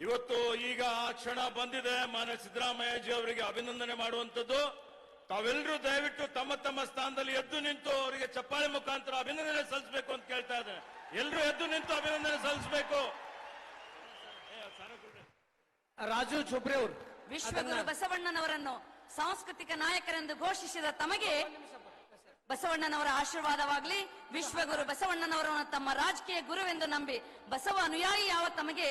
ಇವತ್ತು ಈಗ ಆ ಕ್ಷಣ ಬಂದಿದೆ. ಮಾನ್ಯ ಸಿದ್ದರಾಮಯ್ಯಜಿ ಅವರಿಗೆ ಅಭಿನಂದನೆ ಮಾಡುವಂಥದ್ದು. ತಾವೆಲ್ಲರೂ ದಯವಿಟ್ಟು ತಮ್ಮ ತಮ್ಮ ಸ್ಥಾನದಲ್ಲಿ ಎದ್ದು ನಿಂತು ಅವರಿಗೆ ಚಪ್ಪಾಳೆ ಮುಖಾಂತರ ಅಭಿನಂದನೆ ಸಲ್ಲಿಸಬೇಕು ಅಂತ ಕೇಳ್ತಾ ಇದ್ದೇನೆ. ಎಲ್ಲರೂ ಎದ್ದು ನಿಂತು ಅಭಿನಂದನೆ ಸಲ್ಲಿಸಬೇಕು. ರಾಜು ಚೋಪ್ರೆ ಅವರು. ವಿಶ್ವಗುರು ಬಸವಣ್ಣನವರನ್ನು ಸಾಂಸ್ಕೃತಿಕ ನಾಯಕರೆಂದು ಘೋಷಿಸಿದ ತಮಗೆ ಬಸವಣ್ಣನವರ ಆಶೀರ್ವಾದವಾಗಲಿ ವಿಶ್ವಗುರು ಬಸವಣ್ಣನವರನ್ನು ತಮ್ಮ ರಾಜಕೀಯ ಗುರುವೆಂದು ನಂಬಿ ಬಸವ ಅನುಯಾಯಿ ಯಾವ ತಮಗೆ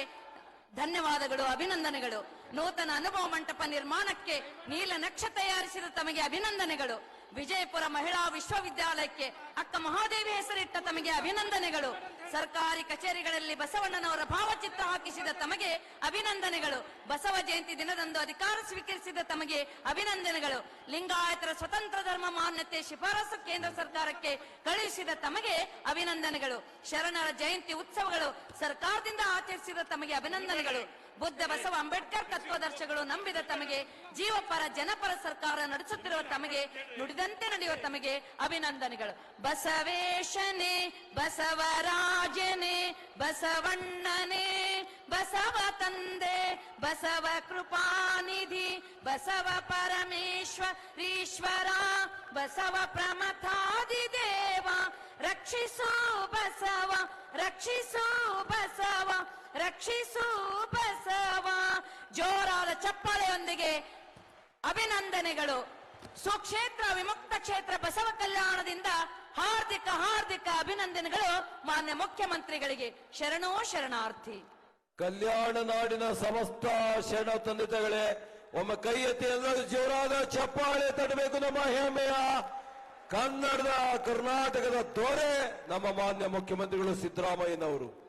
ಧನ್ಯವಾದಗಳು, ಅಭಿನಂದನೆಗಳು. ನೂತನ ಅನುಭವ ಮಂಟಪ ನಿರ್ಮಾಣಕ್ಕೆ ನೀಲ ನಕ್ಷ ತಯಾರಿಸಿದ ತಮಗೆ ಅಭಿನಂದನೆಗಳು. ವಿಜಯಪುರ ಮಹಿಳಾ ವಿಶ್ವವಿದ್ಯಾಲಯಕ್ಕೆ ಅಕ್ಕ ಮಹಾದೇವಿ ಹೆಸರಿಟ್ಟ ತಮಗೆ ಅಭಿನಂದನೆಗಳು. ಸರ್ಕಾರಿ ಕಚೇರಿಗಳಲ್ಲಿ ಬಸವಣ್ಣನವರ ಭಾವಚಿತ್ರ ಹಾಕಿಸಿದ ತಮಗೆ ಅಭಿನಂದನೆಗಳು. ಬಸವ ಜಯಂತಿ ದಿನದಂದು ಅಧಿಕಾರ ಸ್ವೀಕರಿಸಿದ ತಮಗೆ ಅಭಿನಂದನೆಗಳು. ಲಿಂಗಾಯತರ ಸ್ವತಂತ್ರ ಧರ್ಮ ಮಾನ್ಯತೆ ಶಿಫಾರಸು ಕೇಂದ್ರ ಸರ್ಕಾರಕ್ಕೆ ಕಳುಹಿಸಿದ ತಮಗೆ ಅಭಿನಂದನೆಗಳು. ಶರಣರ ಜಯಂತಿ ಉತ್ಸವಗಳು ಸರ್ಕಾರದಿಂದ ಆಚರಿಸಿದ ತಮಗೆ ಅಭಿನಂದನೆಗಳು. ಬುದ್ಧ ಬಸವ ಅಂಬೇಡ್ಕರ್ ತತ್ವದರ್ಶಗಳು ನಂಬಿದ ತಮಗೆ, ಜೀವಪರ ಜನಪರ ಸರ್ಕಾರ ನಡೆಸುತ್ತಿರುವ ತಮಗೆ, ನುಡಿದಂತೆ ನಡೆಯುವ ತಮಗೆ ಅಭಿನಂದನೆಗಳು. ಬಸವೇಶನೆ ಬಸವರಾಜನೇ ಬಸವಣ್ಣನೆ, ಬಸವ ತಂದೆ, ಬಸವ ಕೃಪಾನಿಧಿ, ಬಸವ ಪರಮೇಶ್ವರೀಶ್ವರ, ಬಸವ ಪ್ರಮಥಾದಿ ದೇವ ರಕ್ಷಿಸು ರಕ್ಷಿಸು ಬಸವ ರಕ್ಷಿಸು ಬಸವ. ಜೋರಾದ ಚಪ್ಪಾಳೆಯೊಂದಿಗೆ ಅಭಿನಂದನೆಗಳು. ಸುಕ್ಷೇತ್ರ ವಿಮುಕ್ತ ಕ್ಷೇತ್ರ ಬಸವ ಕಲ್ಯಾಣದಿಂದ ಹಾರ್ದಿಕ ಹಾರ್ದಿಕ ಅಭಿನಂದನೆಗಳು ಮಾನ್ಯ ಮುಖ್ಯಮಂತ್ರಿಗಳಿಗೆ. ಶರಣೋ ಶರಣಾರ್ಥಿ. ಕಲ್ಯಾಣ ನಾಡಿನ ಸಮಸ್ತ ಶರಣ ತಂದಿತಗಳೇ, ಒಮ್ಮೆ ಕೈ ಎತ್ತಿ ಎಲ್ಲರೂ ಜೋರಾದ ಚಪ್ಪಾಳೆ ತಡಬೇಕು ನಮ್ಮ ಹೆಮ್ಮೆಯ ಕನ್ನಡದ ಕರ್ನಾಟಕದ ದೊರೆ ನಮ್ಮ ಮಾನ್ಯ ಮುಖ್ಯಮಂತ್ರಿಗಳು ಸಿದ್ದರಾಮಯ್ಯನವರು.